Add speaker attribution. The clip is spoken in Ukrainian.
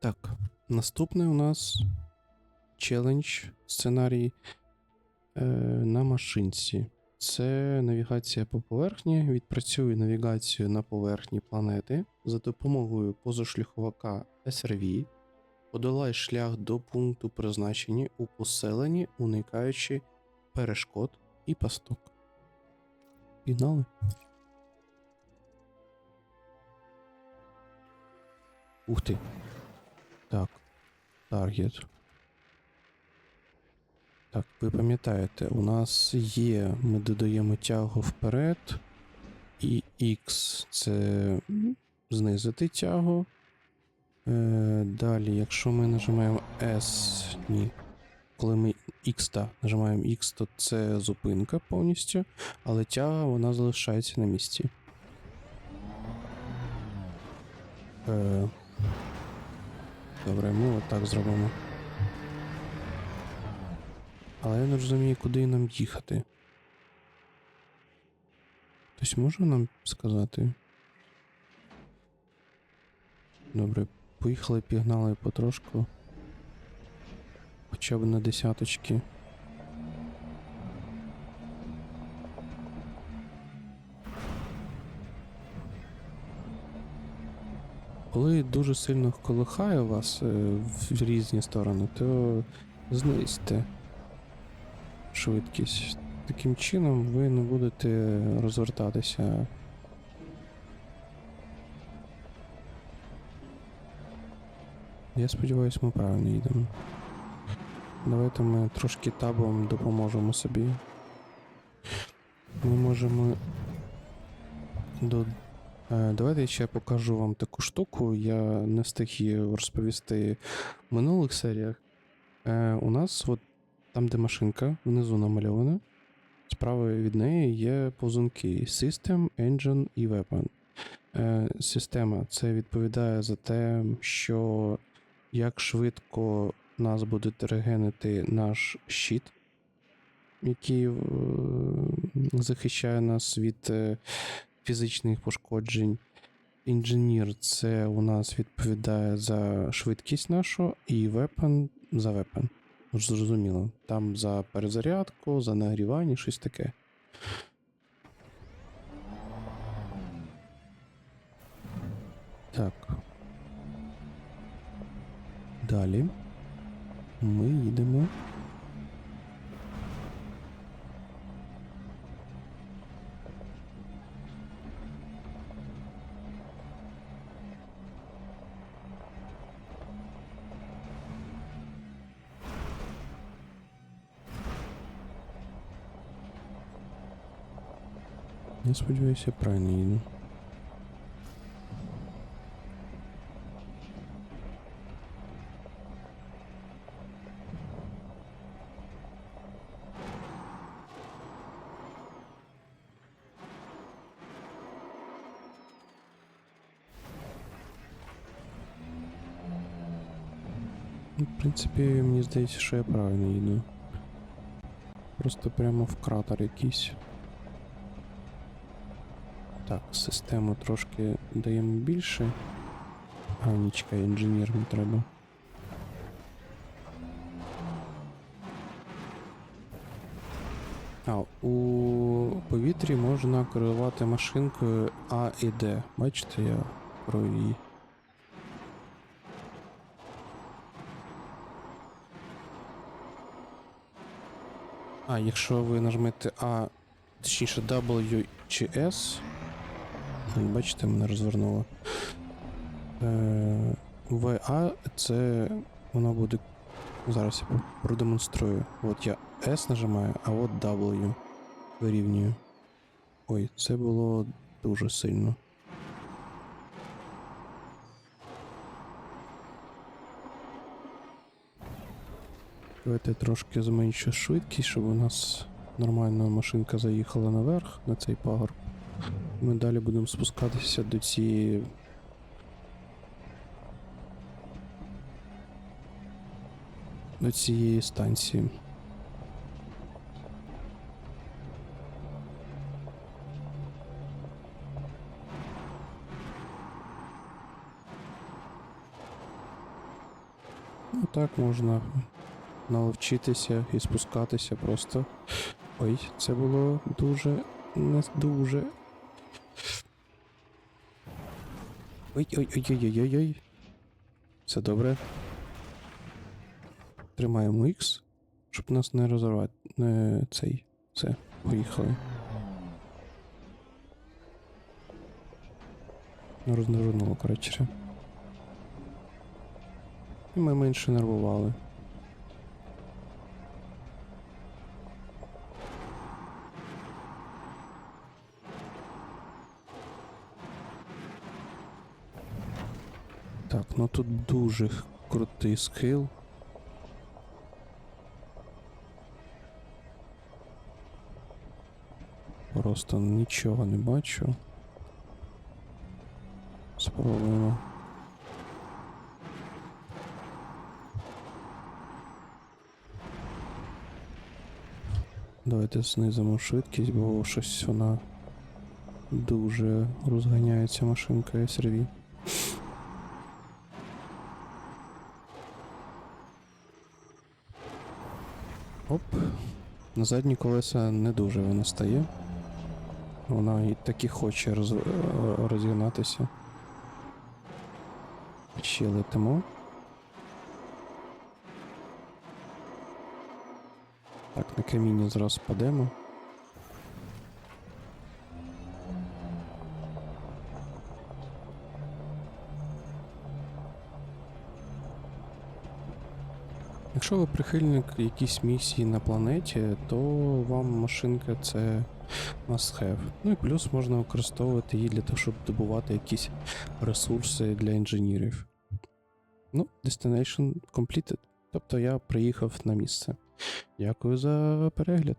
Speaker 1: Так, наступний у нас челендж, сценарій е, на машинці. Це навігація по поверхні. Відпрацює навігацію на поверхні планети за допомогою позашляховика SRV. Подолай шлях до пункту призначення у поселенні, уникаючи перешкод і пасток. Пігнали. Ух ти. Так. Таргет. Так, ви пам'ятаєте, у нас є, ми додаємо тягу вперед, і X це знизити тягу. Е, далі, якщо ми нажимаємо S, ні. Коли ми X, так, нажимаємо X, то це зупинка повністю, але тяга вона залишається на місці. Е, добре, ми отак зробимо. Але я не розумію, куди нам їхати. Хтось може нам сказати? Добре, поїхали, пігнали потрошку. Хоча б на десяточки. Коли дуже сильно колихає вас е, в різні сторони, то знизьте швидкість. Таким чином ви не будете розвертатися. Я сподіваюся, ми правильно їдемо. Давайте ми трошки табом допоможемо собі. Ми можемо. До... Е, Давайте я ще покажу вам таку штуку. Я не встиг її розповісти в минулих серіях. Е, У нас от там, де машинка, внизу намальована. Справа від неї є повзунки System, Engine і Weapon. Е, система це відповідає за те, що як швидко нас буде регенити наш щит, який захищає нас від фізичних пошкоджень. Інженір це у нас відповідає за швидкість нашу, і Weapon за Weapon. Ну, Зрозуміло. Там за перезарядку, за нагрівання, щось таке. Так. Далі. Ми їдемо. Я сподіваюся, я правильно їду. Ну, В принципі, мені здається, що я правильно їду. Просто прямо в кратер якийсь. Так, систему трошки даємо більше. А, ні, чекай, інженіром треба. А, у повітрі можна керувати машинкою А і Д. Бачите, я про її. А, якщо ви нажмете А, точніше W чи S, Бачите, мене розвернуло. Е, VA це воно буде. Зараз я продемонструю. От я S нажимаю, а от W вирівнюю. Ой, це було дуже сильно. Давайте трошки зменшу швидкість, щоб у нас нормально машинка заїхала наверх на цей пагорб. Ми далі будемо спускатися до цієї. До цієї станції. Ну так можна наловчитися і спускатися просто. Ой, це було дуже не дуже. Ой-ой-ой-ой-ой-ой. Все добре. Тримаємо X, щоб нас не розорвати. Не цей. Все, поїхали. Ну, розвернуло, коротше. І ми менше нервували. Так, ну тут дуже крутий схил. Просто нічого не бачу. Спробуємо. Давайте знизимо швидкість, бо щось вона дуже розганяється машинка SRV. Оп. На задні колеса не дуже вона стає. Вона і таки хоче роз... е, розігнатися. Ще летимо. Так, на каміння зразу падемо. Якщо ви прихильник якійсь місії на планеті, то вам машинка це must have. Ну і плюс можна використовувати її для того, щоб добувати якісь ресурси для інженерів. Ну, destination completed. Тобто я приїхав на місце. Дякую за перегляд.